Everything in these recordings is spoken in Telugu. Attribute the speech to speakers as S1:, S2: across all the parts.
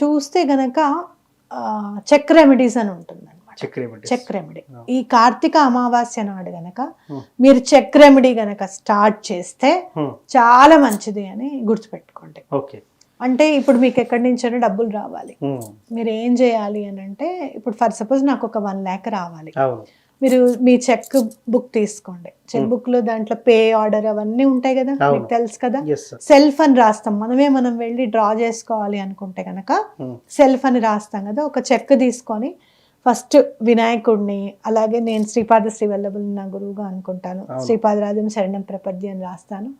S1: చూస్తే గనక చెక్ రెమెడీస్ అని ఉంటుంది అనమాట
S2: చెక్
S1: రెమెడీ. ఈ కార్తీక అమావాస్య నాడు గనక. మీరు చెక్ రెమెడీ గనక స్టార్ట్ చేస్తే. చాలా మంచిది అని గుర్తుపెట్టుకోండి
S2: ఓకే
S1: అంటే ఇప్పుడు మీకు ఎక్కడి నుంచైనా డబ్బులు రావాలి. మీరు ఏం చేయాలి అని అంటే ఇప్పుడు ఫర్ సపోజ్ నాకు ఒక వన్ ల్యాక్ రావాలి మీరు మీ చెక్ బుక్ తీసుకోండి. చెక్ బుక్లో దాంట్లో పే ఆర్డర్ అవన్నీ ఉంటాయి కదా. మీకు తెలుసు కదా? సెల్ఫ్ అని రాస్తాం. మనమే మనం వెళ్ళి డ్రా చేసుకోవాలి అనుకుంటే కనుక
S2: హ్మ్.
S1: సెల్ఫ్ అని రాస్తాం కదా? ఒక చెక్ తీసుకొని ఫస్ట్ వినాయకుడిని అలాగే నేను శ్రీపాద శ్రీవల్లభులు నా గురువుగా అనుకుంటాను. శ్రీపాదరాజం శరణం ప్రపద్య అని రాస్తాను.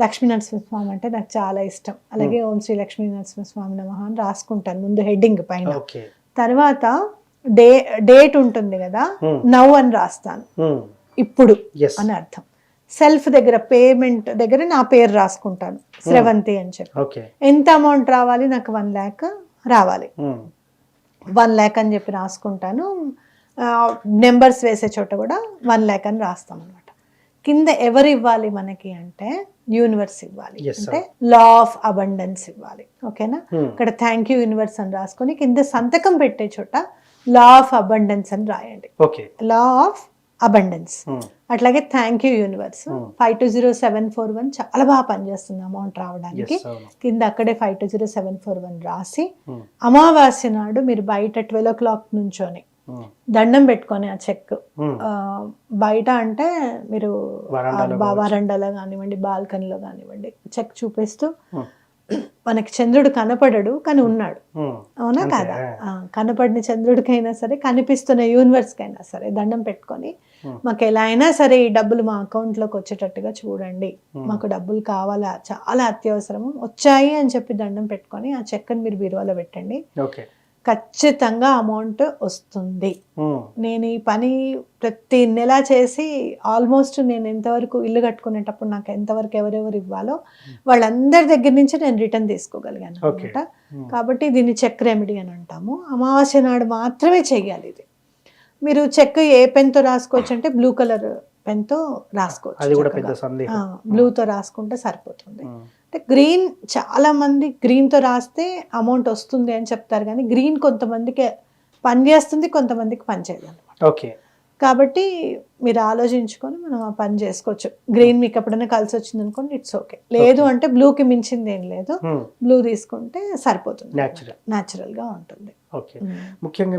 S1: లక్ష్మీ నరసింహస్వామి అంటే నాకు చాలా ఇష్టం. అలాగే ఓం శ్రీ లక్ష్మీ నరసింహస్వామి నమః అని రాసుకుంటాను ముందు హెడ్డింగ్ పైన. తర్వాత డే డేట్ ఉంటుంది కదా. నవ్ అని రాస్తాను. ఇప్పుడు అని అర్థం. సెల్ఫ్ దగ్గర పేమెంట్ దగ్గర నా పేరు రాసుకుంటాను స్రవంతి అని చెప్పి. ఎంత అమౌంట్ రావాలి? నాకు వన్ ల్యాక్ రావాలి. వన్ ల్యాక్ అని చెప్పి రాసుకుంటాను. నెంబర్స్ వేసే చోట కూడా వన్ ల్యాక్ అని రాస్తాం అనమాట కింద ఎవరు ఇవ్వాలి మనకి అంటే యూనివర్స్ ఇవ్వాలి. అంటే లా ఆఫ్ అబండెన్స్ ఇవ్వాలి. ఓకేనా. ఇక్కడ థ్యాంక్ యూ యూనివర్స్ అని రాసుకొని కింద సంతకం పెట్టే చోట లా ఆఫ్ అబండెన్స్ అని రాయండి లా ఆఫ్ అబండెన్స్
S2: హ్మ్.
S1: అట్లాగే thank you universe
S2: Hmm.
S1: Five two zero seven four one చాలా బాగా పనిచేస్తుంది అమౌంట్ రావడానికి కింద అక్కడే five two zero seven four one రాసి
S2: హ్మ్.
S1: అమావాస్య నాడు మీరు బయట ట్వెల్వ్ ఓ క్లాక్ నుంచొని. దండం పెట్టుకొని ఆ చెక్ బయట అంటే మీరు
S2: వరండాలో
S1: కానివ్వండి బాల్కనీలో కానివ్వండి చెక్ చూపిస్తూ. మనకి చంద్రుడు కనపడడు కానీ ఉన్నాడు. అవునా. కాదా కనపడిన చంద్రుడికైనా సరే కనిపిస్తున్న యూనివర్స్కైనా సరే దండం పెట్టుకొని. మాకు ఎలా అయినా సరే ఈ డబ్బులు మా అకౌంట్లోకి వచ్చేటట్టుగా చూడండి. మాకు డబ్బులు కావాలా చాలా అత్యవసరము వచ్చాయి అని చెప్పి దండం పెట్టుకొని ఆ చెక్కని మీరు బీరువాలో పెట్టండి
S2: ఓకే
S1: ఖచ్చితంగా అమౌంట్ వస్తుంది. నేను ఈ పని ప్రతి నెల చేసి ఆల్మోస్ట్ నేను ఎంతవరకు ఇల్లు కట్టుకునేటప్పుడు నాకు ఎంతవరకు ఎవరెవరు ఇవ్వాలో వాళ్ళందరి దగ్గర నుంచి నేను రిటర్న్ తీసుకోగలిగాను. అనమాట. కాబట్టి దీన్ని చెక్ రెమెడీ అని అంటాము అమావాస్య నాడు మాత్రమే చెయ్యాలి ఇది మీరు చెక్ ఏ పెన్తో రాసుకోవచ్చు అంటే బ్లూ కలర్ పెన్తో రాసుకోవచ్చు
S2: అది కూడా. పెద్ద సందేహం
S1: బ్లూతో రాసుకుంటే సరిపోతుంది. అంటే గ్రీన్ చాలా మంది గ్రీన్తో రాస్తే అమౌంట్ వస్తుంది అని చెప్తారు కానీ గ్రీన్ కొంతమందికి పని చేస్తుంది కొంతమందికి పని చేయదు
S2: ఓకే
S1: కాబట్టి మీరు ఆలోచించుకొని మనం ఆ పని చేసుకోవచ్చు గ్రీన్ మీకు ఎప్పుడైనా కలిసి వచ్చింది అనుకోండి ఇట్స్ ఓకే లేదు. అంటే బ్లూకి మించింది ఏం లేదు. బ్లూ తీసుకుంటే సరిపోతుంది
S2: Natural.
S1: న్యాచురల్గా ఉంటుంది
S2: ఓకే. ముఖ్యంగా